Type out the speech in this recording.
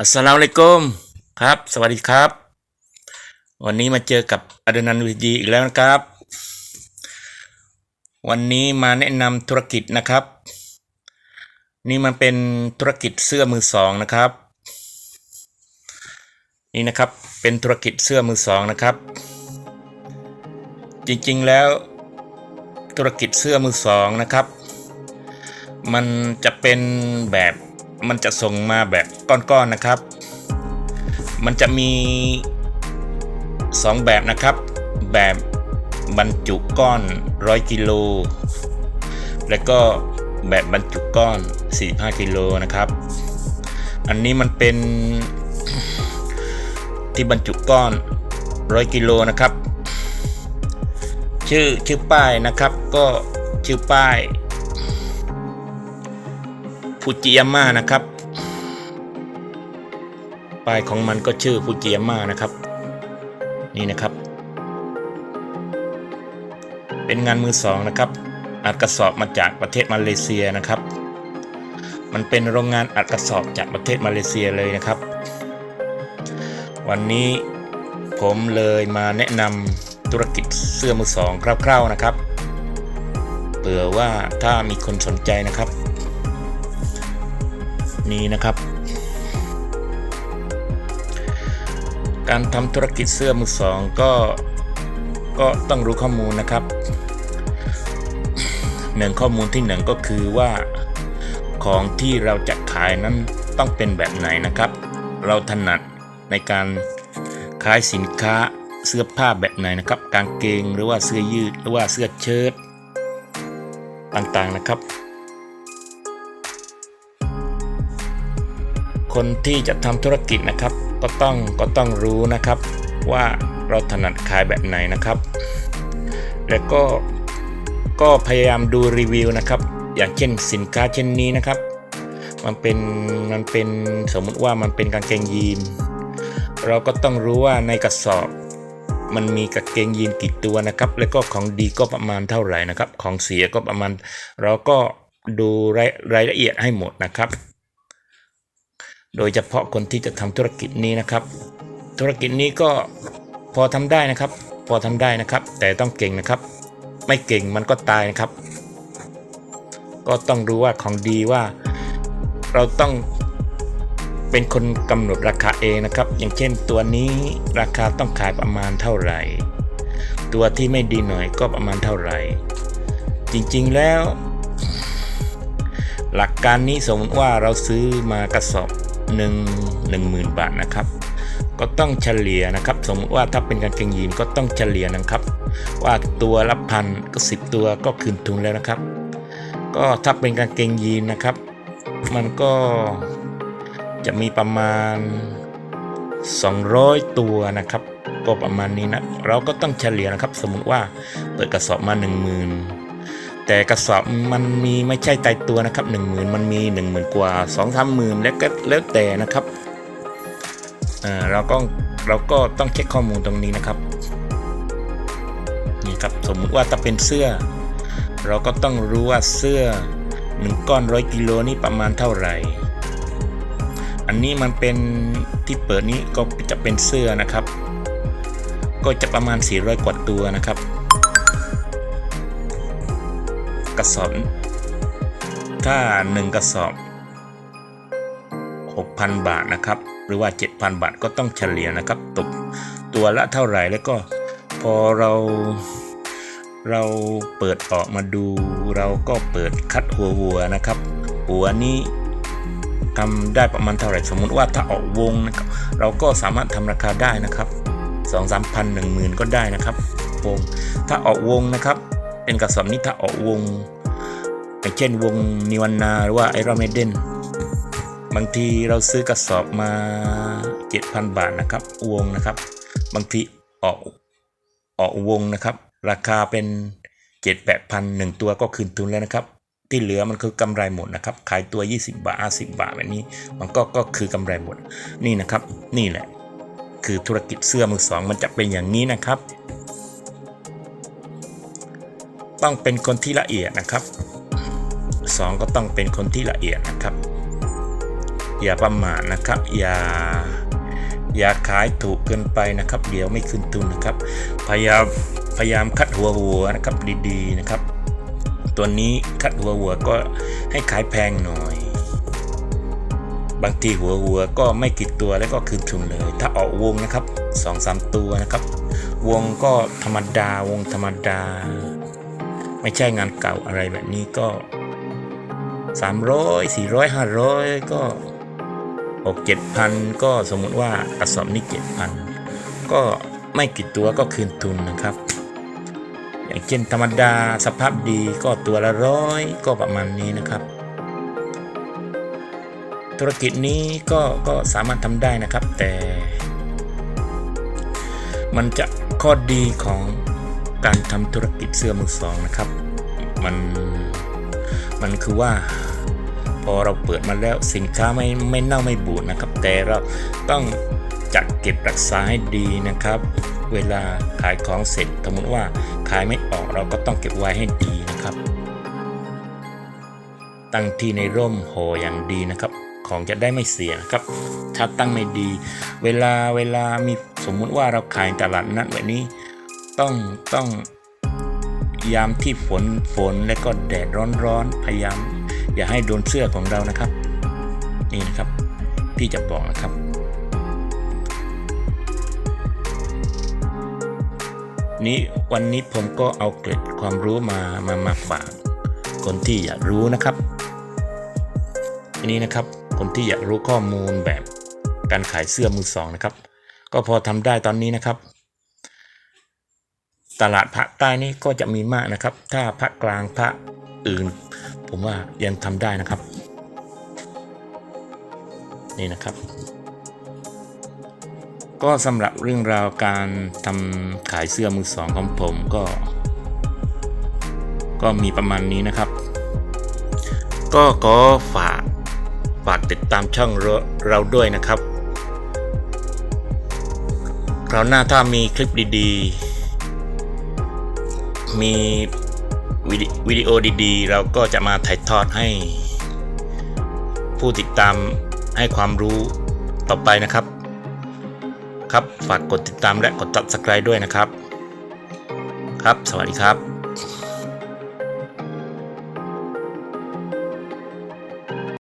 อัสลามุอะลัยกุมครับ สวัสดีครับ วันนี้มาเจอกับอดนันวิจีอีกแล้วนะครับ วันนี้มาแนะนำธุรกิจนะครับ นี่มันเป็นธุรกิจเสื้อมือสองนะครับ นี่นะครับเป็นธุรกิจเสื้อมือสองนะครับ จริงๆแล้วธุรกิจเสื้อมือสองนะครับ มันจะเป็นแบบ มันจะส่งมาแบบก้อนๆนะครับ มันจะมี 2 แบบนะครับ แบบบรรจุก้อน100กิโล และก็แบบบรรจุก้อน 45กิโลนะครับ อันนี้มันเป็นที่บรรจุก้อน100กิโลนะครับ ชื่อชื่อป้ายนะครับ ก็ชื่อป้าย ฟูจิยาม่านะครับป้ายของมันก็ชื่อฟูจิยาม่านะครับ นี่นะครับ เป็นงานมือสองนะครับ อัดกระสอบมาจากประเทศมาเลเซียนะครับ มันเป็นโรงงานอัดกระสอบจากประเทศมาเลเซียเลยนะครับ วันนี้ผมเลยมาแนะนำธุรกิจเสื้อมือสองคร่าวๆนะครับเผื่อว่าถ้ามีคนสนใจนะครับ นี้นะครับ การทำธุรกิจเสื้อมือสองก็ก็ต้องรู้ข้อมูลนะครับหนึ่งข้อมูลที่หนึ่งก็คือว่าของที่เราจะขายนั้นต้องเป็นแบบไหนนะครับ เราถนัดในการขายสินค้าเสื้อผ้าแบบไหนนะครับ กางเกงหรือว่าเสื้อยืดหรือว่าเสื้อเชิ้ตต่างๆนะครับ คนที่จะทำธุรกิจนะครับ ก็ต้องก็ต้องรู้นะครับ ว่าเราถนัดขายแบบไหนนะครับ แล้วก็ก็พยายามดูรีวิวนะครับ อย่างเช่นสินค้าเช่นนี้นะครับ มันเป็นมันเป็นสมมุติว่ามันเป็นกางเกงยีนเราก็ต้องรู้ว่าในกระสอบมันมีกางเกงยีนกี่ตัวนะครับ แล้วก็ของดีก็ประมาณเท่าไหร่นะครับ ของเสียก็ประมาณ เราก็ดูรายรายละเอียดให้หมดนะครับ โดยเฉพาะคนที่จะทำธุรกิจนี้นะครับ ธุรกิจนี้ก็พอทำได้นะครับ พอทำได้นะครับ แต่ต้องเก่งนะครับ ไม่เก่งมันก็ตายนะครับ ก็ต้องรู้ว่าของดีว่า เราต้องเป็นคนกำหนดราคาเองนะครับ อย่างเช่นตัวนี้ราคาต้องขายประมาณเท่าไหร่ ตัวที่ไม่ดีหน่อยก็ประมาณเท่าไหร่ จริงๆแล้ว หลักการนี้สมมติว่าเราซื้อมากระสอบ หนึ่งหนึ่งหมื่นบาทนะครับ ก็ต้องเฉลี่ยนะครับ สมมติว่าถ้าเป็นกางเกงยีนก็ต้องเฉลี่ยนะครับ ว่าตัวละพันก็สิบตัวก็คืนทุนแล้วนะครับ ก็ถ้าเป็นกางเกงยีนนะครับ มันก็จะมีประมาณ 200 ตัวนะครับ ก็ประมาณนี้นะ เราก็ต้องเฉลี่ยนะครับ สมมุติว่าเปิดกระสอบมา 10,000 แต่กระสอบมันมีไม่ใช่ตายตัวนะครับ 10,000 มันมี 10,000 กว่า2 3หมื่นแล้วก็แล้วแต่นะครับอ่าเราก็เราก็ต้องเช็คข้อมูลตรงนี้นะครับนี่ครับสมมุติว่าถ้าเป็นเสื้อ เราก็ต้องรู้ว่าเสื้อ1ก้อนร้อยกิโลนี่ประมาณเท่าไหร่ อันนี้มันเป็นที่เปิดนี้ก็จะเป็นเสื้อนะครับ ก็จะประมาณ 400 กว่าตัวนะครับ กระสอบถ้า 1 กระสอบ 6,000 บาทนะครับ หรือว่า 7,000 บาทก็ต้องเฉลี่ยนะครับตกตัวละเท่าไหร่แล้วก็พอเราเราเปิดออกมาดูเราก็เปิดคัดหัววัวนะครับ หัวนี้ทำได้ประมาณเท่าไหร่สมมุติว่าถ้าออกวงนะครับเราก็สามารถทำราคาได้นะครับสองสามพันหนึ่งหมื่นก็ได้นะครับวงถ้าออกวงนะครับ เป็นกระสอบนี้ถ้าออกวงอย่างเช่นวงนิวันนาหรือว่าไอรอนเมเดนบางทีเราซื้อกระสอบมา 7,000 บาทนะครับ วงนะครับ บางทีออกออกวงนะครับ ราคาเป็น7 8พันหนึ่งตัวก็คืนทุนแล้วนะครับ ที่เหลือมันคือกำไรหมดนะครับ ขายตัว 20 บาท 50 บาทแบบนี้ มันก็ก็คือกำไรหมด นี่นะครับ นี่แหละ คือธุรกิจเสื้อมือสองมันจะเป็นอย่างนี้นะครับ ต้องเป็นคนที่ละเอียดนะครับสองก็ต้องเป็นคนที่ละเอียดนะครับ อย่าประมาทนะครับ อย่าอย่าขายถูกเกินไปนะครับ เดี๋ยวไม่คืนทุนนะครับ พยายามพยายามคัดหัวหัวนะครับดีๆนะครับ ตัวนี้คัดหัวหัวก็ให้ขายแพงหน่อย บางทีหัวหัวก็ไม่กี่ตัวแล้วก็คืนทุนเลย ถ้าออกวงนะครับสองสามตัวนะครับ วงก็ธรรมดาวงธรรมดา ไม่ใช่งานเก่าอะไรแบบนี้ก็ 300 400 500 ก็หกเจ็ดพันก็สมมุติว่ากระสอบนี้เจ็ดพันก็ไม่กี่ตัวก็คืนทุนนะครับ อย่างเช่นธรรมดาสภาพดีก็ตัวละร้อยก็ประมาณนี้นะครับ ธุรกิจนี้ก็ก็สามารถทำได้นะครับแต่ มันจะข้อดีของ การทำธุรกิจเสื้อมือสองนะครับ มันมันคือว่า พอเราเปิดมาแล้วสินค้าไม่ไม่เน่าไม่บูดนะครับ แต่เราต้องจัดเก็บรักษาให้ดีนะครับ เวลาขายของเสร็จสมมติว่าขายไม่ออกเราก็ต้องเก็บไว้ให้ดีนะครับ ตั้งที่ในร่มห่ออย่างดีนะครับ ของจะได้ไม่เสียนะครับถ้าตั้งไม่ดี เวลาเวลามีสมมุติว่าเราขายตลาดนัดแบบนี้ ต้องต้องยามที่ฝนฝนและก็แดดร้อนๆพยายาม อย่าให้โดนเสื้อของเรานะครับ นี่นะครับพี่จะบอกนะครับ นี้วันนี้ผมก็เอาเกร็ดความรู้มามามาฝากคนที่อยากรู้นะครับอันนี้นะครับคนที่อยากรู้ข้อมูลแบบการขายเสื้อมือสองนะครับ ก็พอทำได้ตอนนี้นะครับ ตลาดภาคใต้นี่ก็จะมีมากนะครับ ถ้าภาคกลางภาคอื่น ผมว่ายังทำได้นะครับ นี่นะครับ ก็สำหรับเรื่องราวการทำขายเสื้อมือสองของผมก็ ก็มีประมาณนี้นะครับ ก็ขอฝากฝากติดตามช่องเราเราด้วยนะครับ คราวหน้าถ้ามีคลิปดีๆ มีวิดีโอดีๆ เราก็จะมาถ่ายทอดให้ ผู้ติดตามให้ความรู้ต่อไปนะครับ ครับฝากกดติดตามและกด subscribe ด้วยนะครับ ครับ สวัสดีครับ